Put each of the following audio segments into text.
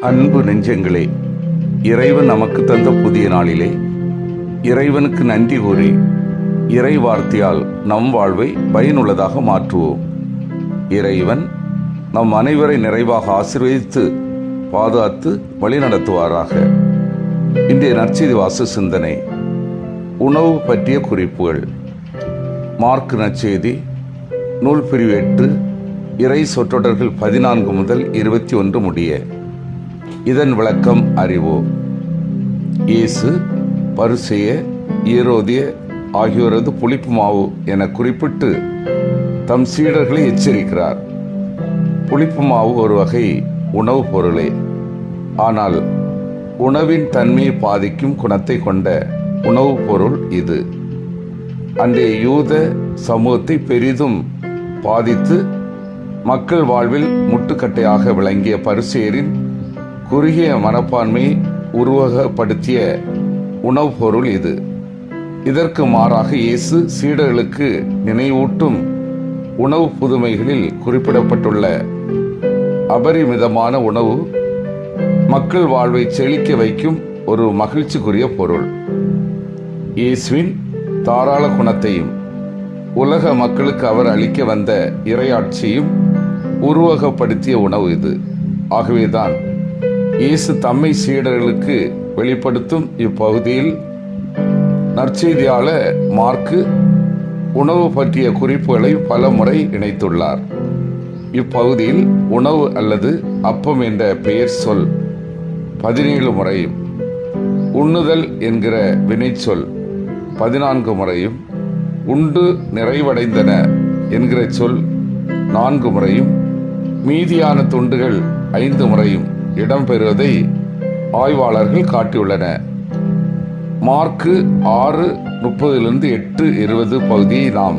அன்பு நெஞ்சங்களே இறைவன் நமக்கு தந்த புதிய நாளிலே இறைவனுக்கு நன்றி கூறி இறை வார்த்தையால் நம் வாழ்வை பயனுள்ளதாக மாற்றுவோம். இறைவன் நம் அனைவரை நிறைவாக ஆசீர்வதித்து பாதுகாத்து வழிநடத்துவாராக. இன்றைய நற்செய்தி வாசு சிந்தனை உணவு பற்றிய குறிப்புகள். மார்க் நற்செய்தி நூல் பிரிவு எட்டு இறை சொற்றொடர்கள் பதினான்கு முதல் இருபத்தி ஒன்று முடிய. இதன் விளக்கம் அறிவோம் இயேசு பரிசெய ஈரோதிய ஆகியோரது புளிப்பு மாவு என குறிப்பிட்டு தம் சீடர்களை எச்சரிக்கிறார். புளிப்பு மாவு ஒரு வகை உணவுப் பொருளே. ஆனால் உணவின் தன்மையை பாதிக்கும் குணத்தை கொண்ட உணவுப் பொருள் இது. அன்றைய யூத சமூகத்தை பெரிதும் பாதித்து மக்கள் வாழ்வில் முட்டுக்கட்டையாக விளங்கிய பரிசேரின் குறுகிய மனப்பான்மை உருவகப்படுத்திய உணவுப் பொருள் இது. இதற்கு மாறாக இயேசு சீடர்களுக்கு நினைவூட்டும் உணவு புதுமைகளில் குறிப்பிடப்பட்டுள்ள அபரிமிதமான உணவு மக்கள் வாழ்வை செழிக்க வைக்கும் ஒரு மகிழ்ச்சிக்குரிய பொருள். இயேசுவின் தாராள குணத்தையும் உலக மக்களுக்கு அவர் அளிக்க வந்த இரையாட்சியும் உருவகப்படுத்திய உணவு இது. ஆகவேதான் இயேசு தம்மை சீடர்களுக்கு வெளிப்படுத்தும் இப்பகுதியில் நற்செய்தியாளர் மார்க்கு உணவு பற்றிய குறிப்புகளை பல முறை இணைத்துள்ளார். இப்பகுதியில் உணவு அல்லது அப்பம் என்ற பெயர் சொல் பதினேழு முறையும் உண்ணுதல் என்கிற வினைச்சொல் பதினான்கு முறையும் உண்டு நிறைவடைந்தன என்கிற சொல் நான்கு முறையும் மீதியான துண்டுகள் ஐந்து முறையும் இடம்பெறுவதை ஆய்வாளர்கள் காட்டியுள்ளன. மார்க்கு ஆறு முப்பதிலிருந்து எட்டு இருபது பகுதியை நாம்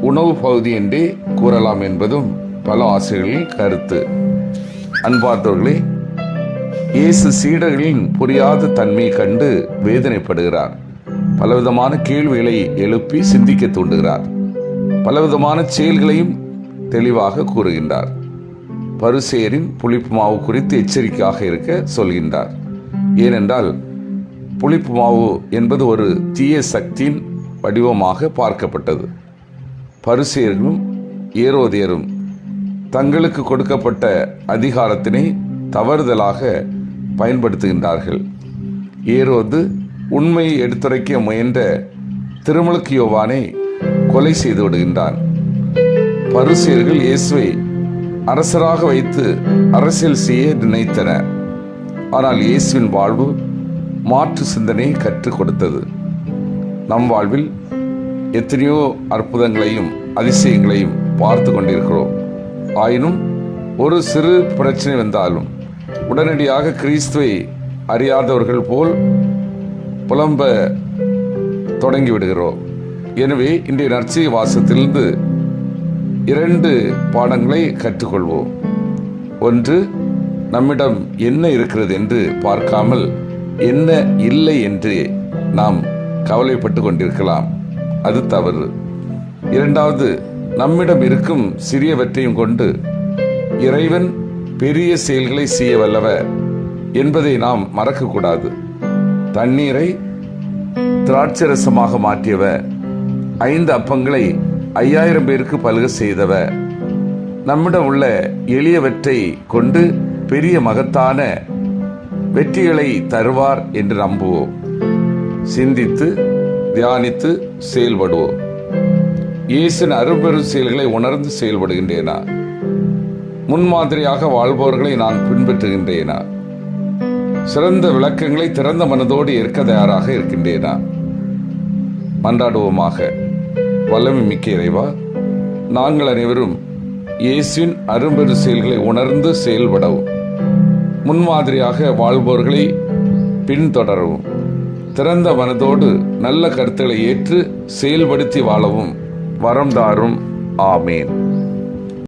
உணவு பகுதி என்றே கூறலாம் என்பதும் பல ஆசிரியர்களின் கருத்து. அன்பார்ந்தவர்களே இயேசு சீடர்களின் புரியாத தன்மையை கண்டு வேதனைப்படுகிறார். பலவிதமான கேள்விகளை எழுப்பி சிந்திக்க தூண்டுகிறார். பலவிதமான செயல்களையும் தெளிவாக கூறுகின்றார். பருசேரின் புளிப்பு மாவு குறித்து எச்சரிக்கையாக இருக்க சொல்கின்றார். ஏனென்றால் புளிப்பு மாவு என்பது ஒரு தீய சக்தியின் வடிவமாக பார்க்கப்பட்டது. பரிசேயர்களும் ஏரோதியரும் தங்களுக்கு கொடுக்கப்பட்ட அதிகாரத்தினை தவறுதலாக பயன்படுத்துகின்றார்கள். ஏரோது உண்மையை எடுத்துரைக்க முயன்ற திருமலுக்கு யோவானை கொலை செய்து விடுகின்றான். பருசியர்கள் இயேசுவை அரசராக வைத்து அரசியல் செய்ய நினைத்தனர் ஆனால் இயேசுவின் வாழ்வு மாற்று சிந்தனையை கற்றுக் கொடுத்தது. நம் வாழ்வில் எத்தனையோ அற்புதங்களையும் அதிசயங்களையும் பார்த்து கொண்டிருக்கிறோம். ஆயினும் ஒரு சிறு பிரச்சனை வந்தாலும் உடனடியாக கிறிஸ்துவை அறியாதவர்கள் போல் புலம்ப தொடங்கி விடுகிறோம் எனவே இன்றைய நற்செய்தி வாசத்திலிருந்து இரண்டு பாடங்களை கற்றுக்கொள்வோம். ஒன்று நம்மிடம் என்ன இருக்கிறது என்று பார்க்காமல் என்ன இல்லை என்று நாம் கவலைப்பட்டு கொண்டிருக்கலாம். அது தவறு. இரண்டாவது நம்மிடம் இருக்கும் சிறியவற்றையும் கொண்டு இறைவன் பெரிய செயல்களை செய்ய வல்லவர் என்பதை நாம் மறக்கக்கூடாது. தண்ணீரை திராட்சரசமாக மாற்றியவர் ஐந்து அப்பங்களை ஐயாயிரம் பேருக்கு பல்க செய்தவர் நம்மிடம் உள்ள எளியவற்றை கொண்டு பெரிய மகத்தான வெற்றிகளை தருவார் என்று நம்புவோம். சிந்தித்து தியானித்து செயல்படுவோம். இயேசின் அரும்பெரும் செயல்களை உணர்ந்து செயல்படுகின்றேனா? முன்மாதிரியாக வாழ்பவர்களை நான் பின்பற்றுகின்றேனா? சிறந்த விளக்கங்களை திறந்த மனதோடு ஏற்க தயாராக இருக்கின்றேனா? மன்றாடுவோமாக. வல்லமை மிக்க இறைவா நாங்கள் அனைவரும் இயேசுவின் அரும்பெரு செயல்களை உணர்ந்து செயல்படவும் முன்மாதிரியாக வாழ்பவர்களை பின்தொடரவும் திறந்த மனதோடு நல்ல கருத்துக்களை ஏற்று செயல்படுத்தி வாழவும் வரம் தாரும். ஆமேன்.